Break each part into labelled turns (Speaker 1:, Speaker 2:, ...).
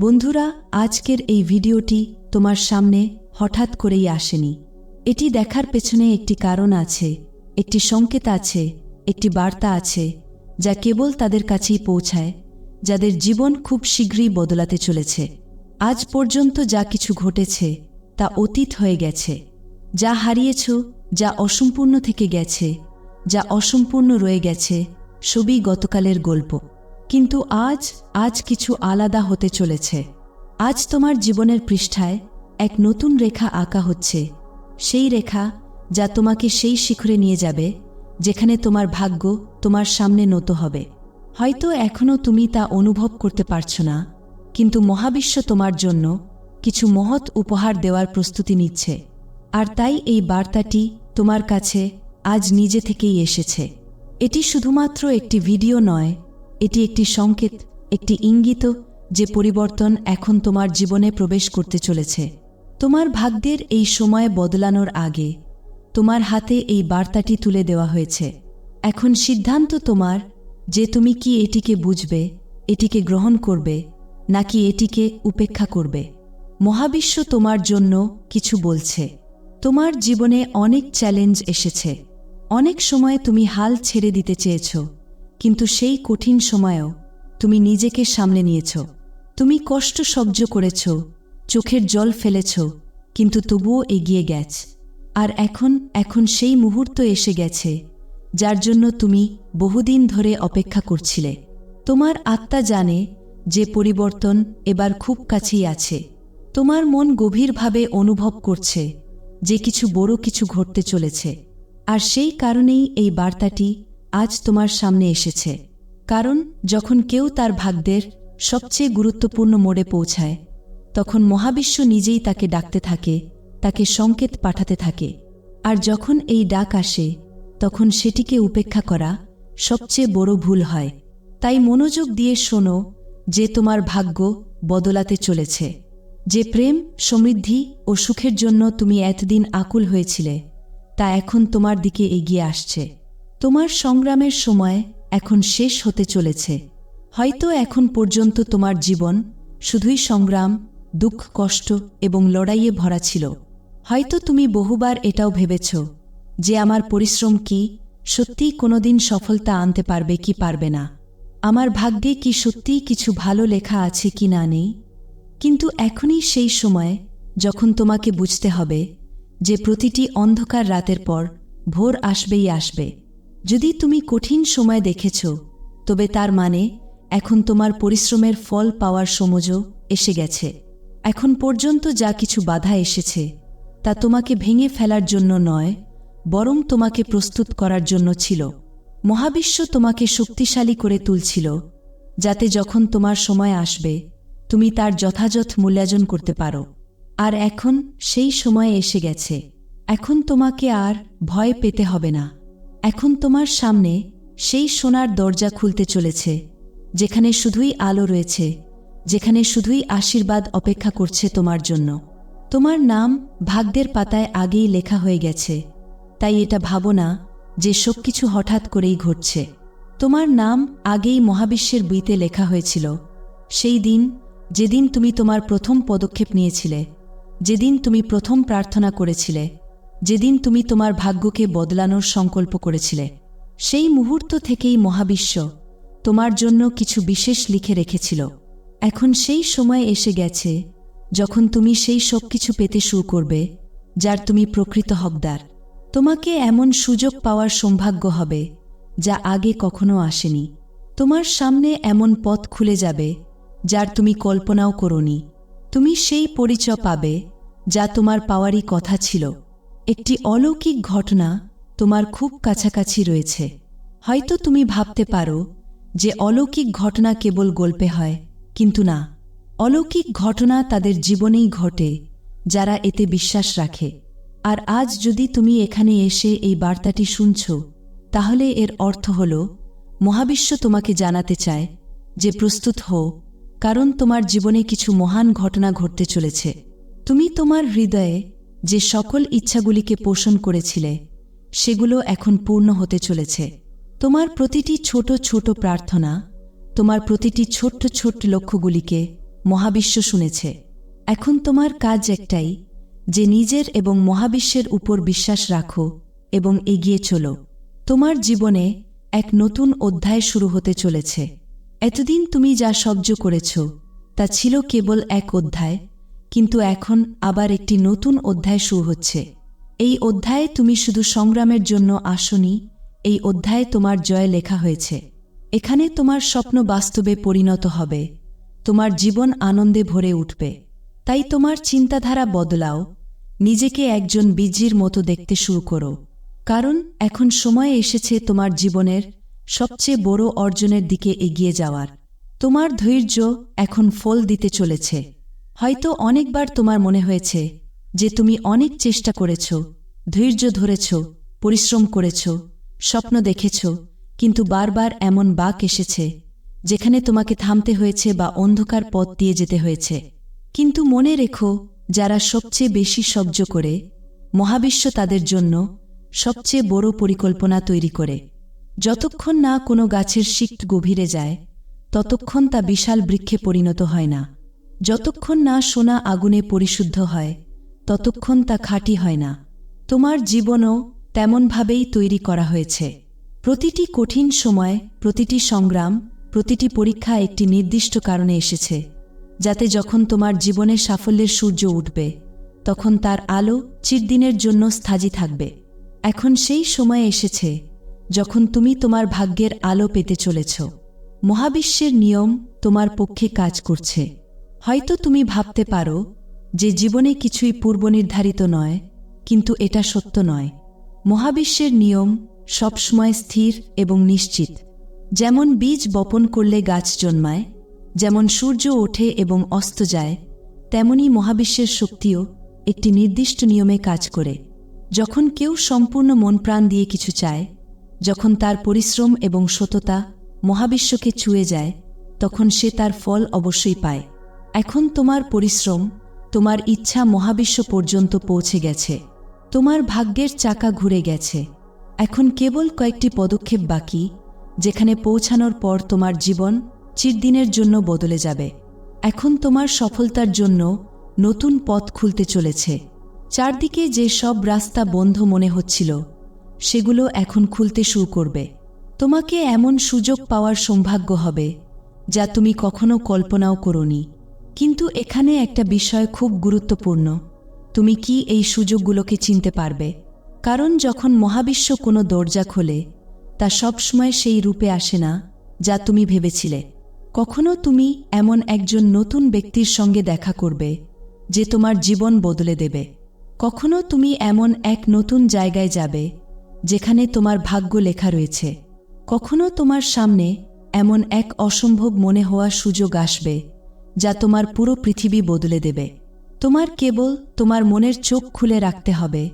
Speaker 1: বন্ধুরা, আজকের এই ভিডিওটি তোমার সামনে হঠাৎ করেই আসেনি। এটি দেখার পেছনে একটি কারণ আছে, একটি সংকেত আছে, একটি বার্তা আছে, যা কেবল তাদের কাছেই পৌঁছায়, যাদের জীবন খুব শীঘ্রই বদলাতে চলেছে। আজ পর্যন্ত যা কিছু ঘটেছে, তা অতীত হয়ে গেছে। যা হারিয়েছ, যা অসম্পূর্ণ থেকে গেছে, যা অসম্পূর্ণ রয়ে গেছে, সবই গতকালের গল্প। কিন্তু আজ আজ কিছু আলাদা হতে চলেছে। আজ তোমার জীবনের পৃষ্ঠায় এক নতুন রেখা আঁকা হচ্ছে। সেই রেখা যা তোমাকে সেই শিখরে নিয়ে যাবে, যেখানে তোমার ভাগ্য তোমার সামনে নত হবে। হয়তো এখনও তুমি তা অনুভব করতে পারছ না, কিন্তু মহাবিশ্ব তোমার জন্য কিছু মহৎ উপহার দেওয়ার প্রস্তুতি নিচ্ছে। আর তাই এই বার্তাটি তোমার কাছে আজ নিজে থেকেই এসেছে। এটি শুধুমাত্র একটি ভিডিও নয় এটি একটি সংকেত, একটি ইঙ্গিত যে পরিবর্তন এখন তোমার জীবনে প্রবেশ করতে চলেছে। তোমার ভাগ্যের এই সময় বদলানোর আগে তোমার হাতে এই বার্তাটি তুলে দেওয়া হয়েছে। এখন সিদ্ধান্ত তোমার যে তুমি কি এটিকে বুঝবে, এটিকে গ্রহণ করবে, নাকি এটিকে উপেক্ষা করবে। মহাবিশ্ব তোমার জন্য কিছু বলছে। তোমার জীবনে অনেক চ্যালেঞ্জ এসেছে। অনেক সময় তুমি হাল ছেড়ে দিতে চেয়েছ। কিন্তু সেই কঠিন সময়েও তুমি নিজেকে সামলে নিয়েছ। তুমি কষ্ট সহ্য করেছ, চোখের জল ফেলেছ, কিন্তু তবুও এগিয়ে গেছ। আর এখন এখন সেই মুহূর্ত এসে গেছে, যার জন্য তুমি বহুদিন ধরে অপেক্ষা করছিলে। তোমার আত্মা জানে যে পরিবর্তন এবার খুব কাছেই আছে। তোমার মন গভীরভাবে অনুভব করছে যে কিছু বড় কিছু ঘটতে চলেছে। আর সেই কারণেই এই বার্তাটি আজ তোমার সামনে এসেছে। কারণ যখন কেউ তার ভাগ্যের সবচেয়ে গুরুত্বপূর্ণ মোড়ে পৌঁছায়, তখন মহাবিশ্ব নিজেই তাকে ডাকতে থাকে, তাকে সংকেত পাঠাতে থাকে। আর যখন এই ডাক আসে, তখন সেটিকে উপেক্ষা করা সবচেয়ে বড় ভুল হয়। তাই মনোযোগ দিয়ে শোনো যে তোমার ভাগ্য বদলাতে চলেছে। যে প্রেম, সমৃদ্ধি ও সুখের জন্য তুমি এতদিন আকুল হয়েছিলে, তা এখন তোমার দিকে এগিয়ে আসছে। তোমার সংগ্রামের সময় এখন শেষ হতে চলেছে। হয়তো এখন পর্যন্ত তোমার জীবন শুধুই সংগ্রাম, দুঃখ, কষ্ট এবং লড়াইয়ে ভরা ছিল। হয়তো তুমি বহুবার এটাও ভেবেছ যে আমার পরিশ্রম কি, সত্যিই কোনোদিন সফলতা আনতে পারবে কি পারবে না। আমার ভাগ্যে কি সত্যিই কিছু ভালো লেখা আছে কি না নেই? কিন্তু এখনই সেই সময় যখন তোমাকে বুঝতে হবে যে প্রতিটি অন্ধকার রাতের পর ভোর আসবেই আসবে। যদি তুমি কঠিন সময় দেখেছ, তবে তার মানে এখন তোমার পরিশ্রমের ফল পাওয়ার সমজও এসে গেছে। এখন পর্যন্ত যা কিছু বাধা এসেছে, তা তোমাকে ভেঙে ফেলার জন্য নয়, বরং তোমাকে প্রস্তুত করার জন্য ছিল। মহাবিশ্ব তোমাকে শক্তিশালী করে তুলছিল, যাতে যখন তোমার সময় আসবে, তুমি তার যথাযথ মূল্যায়ন করতে পারো। আর এখন সেই সময় এসে গেছে। এখন তোমাকে আর ভয় পেতে হবে না। এখন তোমার সামনে সেই সোনার দরজা খুলতে চলেছে, যেখানে শুধুই আলো রয়েছে, যেখানে শুধুই আশীর্বাদ অপেক্ষা করছে তোমার জন্য। তোমার নাম ভাগ্যের পাতায় আগেই লেখা হয়ে গেছে, তাই এটা ভাবো না যে সব কিছু হঠাৎ করেই ঘটছে। তোমার নাম আগেই মহাবিশ্বের বইতে লেখা হয়েছিল, সেই দিন যেদিন তুমি তোমার প্রথম পদক্ষেপ নিয়েছিলে, যেদিন তুমি প্রথম প্রার্থনা করেছিলে যেদিন তুমি তোমার ভাগ্যকে বদলানোর সংকল্প করেছিলে, সেই মুহূর্ত থেকেই মহাবিশ্ব তোমার জন্য কিছু বিশেষ লিখে রেখেছিল। এখন সেই সময় এসে গেছে যখন তুমি সেই সব কিছু পেতে শুরু করবে, যার তুমি প্রকৃত হকদার। তোমাকে এমন সুযোগ পাওয়ার সৌভাগ্য হবে, যা আগে কখনো আসেনি। তোমার সামনে এমন পথ খুলে যাবে, যার তুমি কল্পনাও করনি। তুমি সেই পরিচয় পাবে, যা তোমার পাওয়ারই কথা ছিল। একটি অলৌকিক ঘটনা তোমার খুব কাছাকাছি রয়েছে। হয়তো তুমি ভাবতে পারো যে অলৌকিক ঘটনা কেবল গল্পে হয়, কিন্তু না। অলৌকিক ঘটনা তাদের জীবনেই ঘটে, যারা এতে বিশ্বাস রাখে। আর আজ যদি তুমি এখানে এসে এই বার্তাটি শুনছ, তাহলে এর অর্থ হল, মহাবিশ্ব তোমাকে জানাতে চায় যে প্রস্তুত হও, কারণ তোমার জীবনে কিছু মহান ঘটনা ঘটতে চলেছে। তুমি তোমার হৃদয়ে যে সকল ইচ্ছাগুলিকে পোষণ করেছিলে, সেগুলো এখন পূর্ণ হতে চলেছে। তোমার প্রতিটি ছোট ছোট প্রার্থনা, তোমার প্রতিটি ছোট্ট ছোট্ট লক্ষ্যগুলিকে মহাবিশ্ব শুনেছে। এখন তোমার কাজ একটাই, যে নিজের এবং মহাবিশ্বের উপর বিশ্বাস রাখো এবং এগিয়ে চলো। তোমার জীবনে এক নতুন অধ্যায় শুরু হতে চলেছে। এতদিন তুমি যা সহ্য করেছ, তা ছিল কেবল এক অধ্যায় কিন্তু এখন আবার একটি নতুন অধ্যায় শুরু হচ্ছে। এই অধ্যায়ে তুমি শুধু সংগ্রামের জন্য আসনি, এই অধ্যায়ে তোমার জয় লেখা হয়েছে। এখানে তোমার স্বপ্ন বাস্তবে পরিণত হবে, তোমার জীবন আনন্দে ভরে উঠবে। তাই তোমার চিন্তাধারা বদলাও, নিজেকে একজন বীজির মতো দেখতে শুরু করো। কারণ এখন সময় এসেছে তোমার জীবনের সবচেয়ে বড় অর্জনের দিকে এগিয়ে যাওয়ার। তোমার ধৈর্য এখন ফল দিতে চলেছে। হয়তো অনেকবার তোমার মনে হয়েছে যে তুমি অনেক চেষ্টা করেছ, ধৈর্য ধরেছ, পরিশ্রম করেছ, স্বপ্ন দেখেছ, কিন্তু বারবার এমন বাক এসেছে যেখানে তোমাকে থামতে হয়েছে বা অন্ধকার পথ দিয়ে যেতে হয়েছে। কিন্তু মনে রেখো, যারা সবচেয়ে বেশি সহ্য করে, মহাবিশ্ব তাদের জন্য সবচেয়ে বড় পরিকল্পনা তৈরি করে। যতক্ষণ না কোনো গাছের শিক্ট গভীরে যায়, ততক্ষণ তা বিশাল বৃক্ষে পরিণত হয় না। যতক্ষণ না সোনা আগুনে পরিশুদ্ধ হয়, ততক্ষণ তা খাঁটি হয় না। তোমার জীবনও তেমনভাবেই তৈরি করা হয়েছে। প্রতিটি কঠিন সময়, প্রতিটি সংগ্রাম, প্রতিটি পরীক্ষা একটি নির্দিষ্ট কারণে এসেছে, যাতে যখন তোমার জীবনে সাফল্যের সূর্য উঠবে, তখন তার আলো চিরদিনের জন্য স্থাজি থাকবে। এখন সেই সময় এসেছে যখন তুমি তোমার ভাগ্যের আলো পেতে চলেছ। মহাবিশ্বের নিয়ম তোমার পক্ষে কাজ করছে। হয়তো তুমি ভাবতে পারো যে জীবনে কিছুই পূর্বনির্ধারিত নয়, কিন্তু এটা সত্য নয়। মহাবিশ্বের নিয়ম সবসময় স্থির এবং নিশ্চিত। যেমন বীজ বপন করলে গাছ জন্মায়, যেমন সূর্য ওঠে এবং অস্ত যায়, তেমনি মহাবিশ্বের শক্তিও একটি নির্দিষ্ট নিয়মে কাজ করে। যখন কেউ সম্পূর্ণ মন প্রাণ দিয়ে কিছু চায়, যখন তার পরিশ্রম এবং সততা মহাবিশ্বকে ছুঁয়ে যায়, তখন সে তার ফল অবশ্যই পায়। এখন তোমার পরিশ্রম, তোমার ইচ্ছা মহাবিশ্ব পর্যন্ত পৌঁছে গেছে। তোমার ভাগ্যের চাকা ঘুরে গেছে। এখন কেবল কয়েকটি পদক্ষেপ বাকি, যেখানে পৌঁছানোর পর তোমার জীবন চিরদিনের জন্য বদলে যাবে। এখন তোমার সফলতার জন্য নতুন পথ খুলতে চলেছে। চারদিকে যে সব রাস্তা বন্ধ মনে হচ্ছিল, সেগুলো এখন খুলতে শুরু করবে। তোমাকে এমন সুযোগ পাওয়ার সৌভাগ্য হবে, যা তুমি কখনো কল্পনাও করনি। কিন্তু এখানে একটা বিষয় খুব গুরুত্বপূর্ণ। তুমি কি এই সুযোগগুলোকে চিনতে পারবে? কারণ যখন মহাবিশ্ব কোনো দরজা খোলে, তা সবসময় সেই রূপে আসে না যা তুমি ভেবেছিলে। কখনো তুমি এমন একজন নতুন ব্যক্তির সঙ্গে দেখা করবে যে তোমার জীবন বদলে দেবে। কখনো তুমি এমন এক নতুন জায়গায় যাবে যেখানে তোমার ভাগ্য লেখা রয়েছে। কখনো তোমার সামনে এমন এক অসম্ভব মনে হওয়া সুযোগ আসবে যা তোমার পুরো পৃথিবী বদলে দেবে। তোমার কেবল তোমার মনের চোখ খুলে রাখতে হবে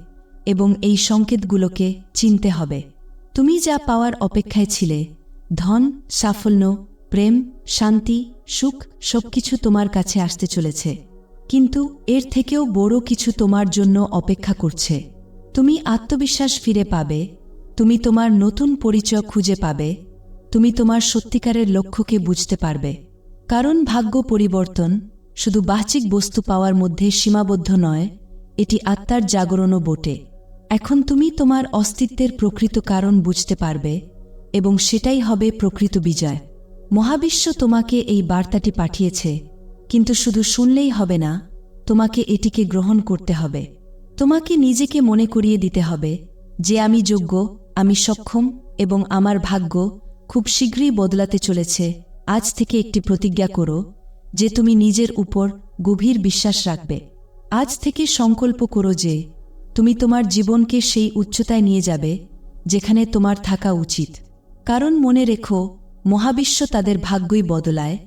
Speaker 1: এবং এই সংকেতগুলোকে চিনতে হবে। তুমি যা পাওয়ার অপেক্ষায় ছিলে, ধন, সাফল্য, প্রেম, শান্তি, সুখ, সবকিছু তোমার কাছে আসতে চলেছে। কিন্তু এর থেকেও বড় কিছু তোমার জন্য অপেক্ষা করছে। তুমি আত্মবিশ্বাস ফিরে পাবে, তুমি তোমার নতুন পরিচয় খুঁজে পাবে, তুমি তোমার সত্যিকারের লক্ষ্যকে বুঝতে পারবে। কারণ ভাগ্য পরিবর্তন শুধু বাহ্যিক বস্তু পাওয়ার মধ্যে সীমাবদ্ধ নয়, এটি আত্মার জাগরণও বটে। এখন তুমি তোমার অস্তিত্বের প্রকৃত কারণ বুঝতে পারবে এবং সেটাই হবে প্রকৃত বিজয়। মহাবিশ্ব তোমাকে এই বার্তাটি পাঠিয়েছে, কিন্তু শুধু শুনলেই হবে না, তোমাকে এটিকে গ্রহণ করতে হবে। তোমাকে নিজেকে মনে করিয়ে দিতে হবে যে আমি যোগ্য, আমি সক্ষম এবং আমার ভাগ্য খুব শীঘ্রই বদলাতে চলেছে। আজ থেকে একটি প্রতিজ্ঞা করো যে তুমি নিজের উপর গভীর বিশ্বাস রাখবে। আজ থেকে সংকল্প করো যে তুমি তোমার জীবনকে সেই উচ্চতায় নিয়ে যাবে যেখানে তোমার থাকা উচিত। কারণ মনে রেখো, মহাবিশ্ব তাদের ভাগ্যই বদলায়,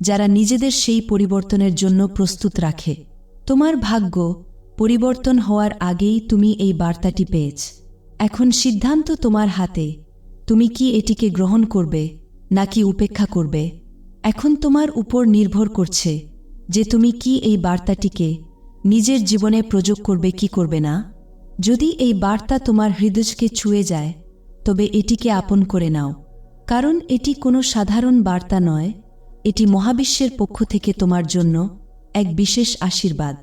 Speaker 1: যারা নিজেদের সেই পরিবর্তনের জন্য প্রস্তুত রাখে। তোমার ভাগ্য পরিবর্তন হওয়ার আগেই তুমি এই বার্তাটি পেয়েছ। এখন সিদ্ধান্ত তোমার হাতে। তুমি কি এটিকে গ্রহণ করবে? নাকি উপেক্ষা করবে? এখন তোমার উপর নির্ভর করছে যে তুমি কি এই বার্তাটিকে নিজের জীবনে প্রযোগ করবে, কি করবে না। যদি এই বার্তা তোমার হৃদয়কে ছুঁয়ে যায়, তবে এটিকে আপন করে নাও। কারণ এটি কোনো সাধারণ বার্তা নয়, এটি মহাবিশ্বের পক্ষ থেকে তোমার জন্য এক বিশেষ আশীর্বাদ।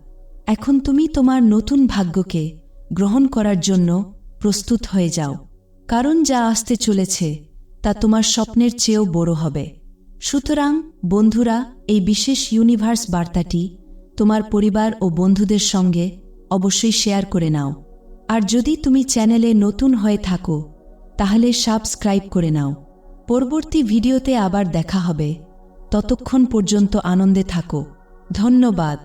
Speaker 1: এখন তুমি তোমার নতুন ভাগ্যকে গ্রহণ করার জন্য প্রস্তুত হয়ে যাও। কারণ যা আসতে চলেছে তা তোমার স্বপ্নের চেয়েও বড় হবে। সুতরাং, বন্ধুরা, এই বিশেষ ইউনিভার্স বার্তাটি তোমার পরিবার ও বন্ধুদের সঙ্গে অবশ্যই শেয়ার করে নাও। আর যদি তুমি চ্যানেলে নতুন হয়ে থাকো, তাহলে সাবস্ক্রাইব করে নাও। পরবর্তী ভিডিওতে আবার দেখা হবে। ততক্ষণ পর্যন্ত আনন্দে থাকো। ধন্যবাদ।